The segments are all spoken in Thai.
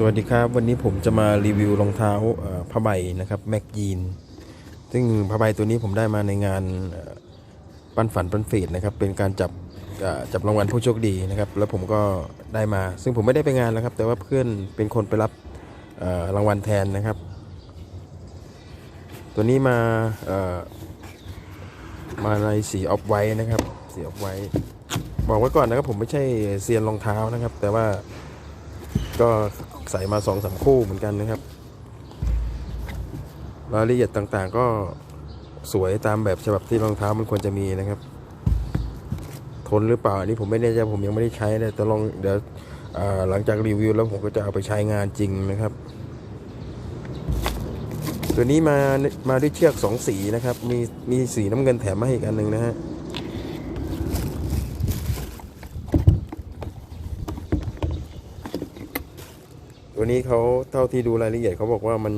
สวัสดีครับ วันนี้ผมจะมารีวิวรองเท้าผ้าใบนะครับแม็กยีนซึ่งผ้าใบตัวนี้ผมได้มาในงานปั้นฝันปั้นเฟดนะครับเป็นการจับจับรางวัลผู้โชคดีนะครับแล้วผมก็ได้มา ซึ่งผมไม่ได้ไปงานแล้วครับ แต่ว่าเพื่อนเป็นคนไปรับรางวัลแทนนะครับ ตัวนี้มามาในสีออฟไวท์นะครับสีออฟไวท์บอกไว้ก่อนนะครับผมไม่ใช่เซียนรองเท้านะครับ แต่ว่าก็ ใส่มาสองสามคู่เหมือนกันนะครับ รายละเอียดต่างๆก็สวยตามแบบฉบับที่รองเท้ามันควรจะมีนะครับ ทนหรือเปล่าอันนี้ผมไม่แน่ใจผมยังไม่ได้ใช้เลยแต่ลองเดี๋ยวหลังจากรีวิวแล้วผมก็จะเอาไปใช้งานจริงนะครับ ตัวนี้มามาด้วยเชือกสองสีนะครับ มีมีสีน้ำเงินแถมมาให้อีกอันหนึ่งนะฮะ ตัวนี้เขาเท่าที่ดูรายละเอียดเขาบอกว่ามัน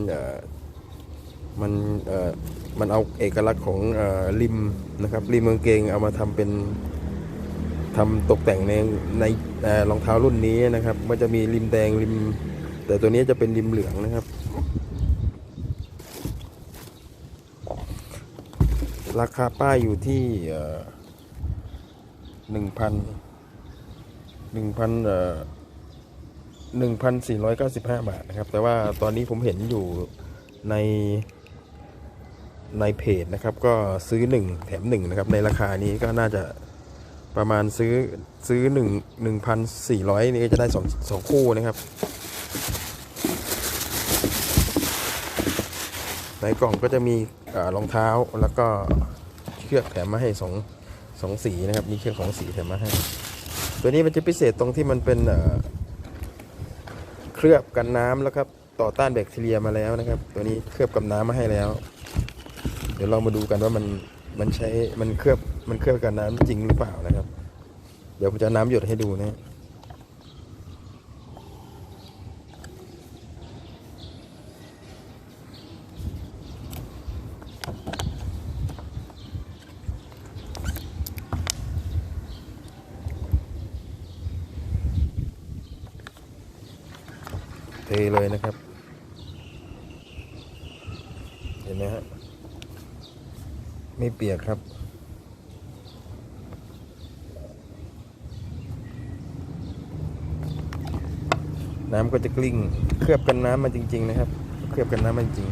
มันมันเอาเอกลักษณ์ของอริมนะครับริมกางเกงเอามาทำเป็นทำตกแต่งในในรองเท้ารุ่นนี้นะครับ มันจะมีริมแดงริม แต่ตัวนี้จะเป็นริมเหลืองนะครับ ราคาป้ายอยู่ที่หนึ่งพันหนึ่งพันเอ่อ 1,495 บาทนะครับ แต่ว่าตอนนี้ผมเห็นอยู่ในในเพจนะครับ ก็ซื้อ 1 แถม 1 นะครับ ในราคานี้ก็น่าจะประมาณซื้อซื้อ1 1,400 นี่จะได้2 2คู่นะครับ ในกล่องก็จะมีรองเท้าแล้วก็เชือกแถมมาให้2 2สีนะครับ มีเชือกสองสีแถมมาให้ ตัวนี้มันจะพิเศษตรงที่มันเป็น เคลือบกันน้ำแล้วครับ ต่อต้านแบคทีเรียมาแล้วนะครับ ตัวนี้เคลือบกับน้ำมาให้แล้ว เดี๋ยวเรามาดูกันว่ามันมันใช้มันเคลือบมันเคลือบกันน้ำจริงหรือเปล่านะครับ เดี๋ยวผมจะน้ำหยดให้ดูนะ ทเลยนะครับ เห็นไหมฮะไม่เปียกครับ น้ำก็จะกลิ้ง เคลือบกันน้ำมาจริง ๆ นะครับ เคลือบกันน้ำมาจริง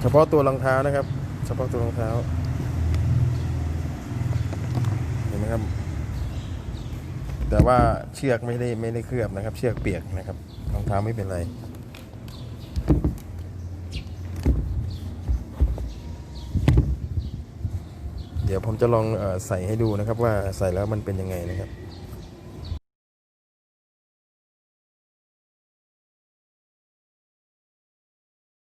เฉพาะตัวรองเท้านะครับ เฉพาะตัวรองเท้า เห็นไหมครับ แต่ว่าเชือกไม่ได้ไม่ได้เคลือบนะครับ เชือกเปียกนะครับรองเท้าไม่เป็นไรเดี๋ยวผมจะลองอใส่ให้ดูนะครับว่าใส่แล้วมันเป็นยังไงนะครับ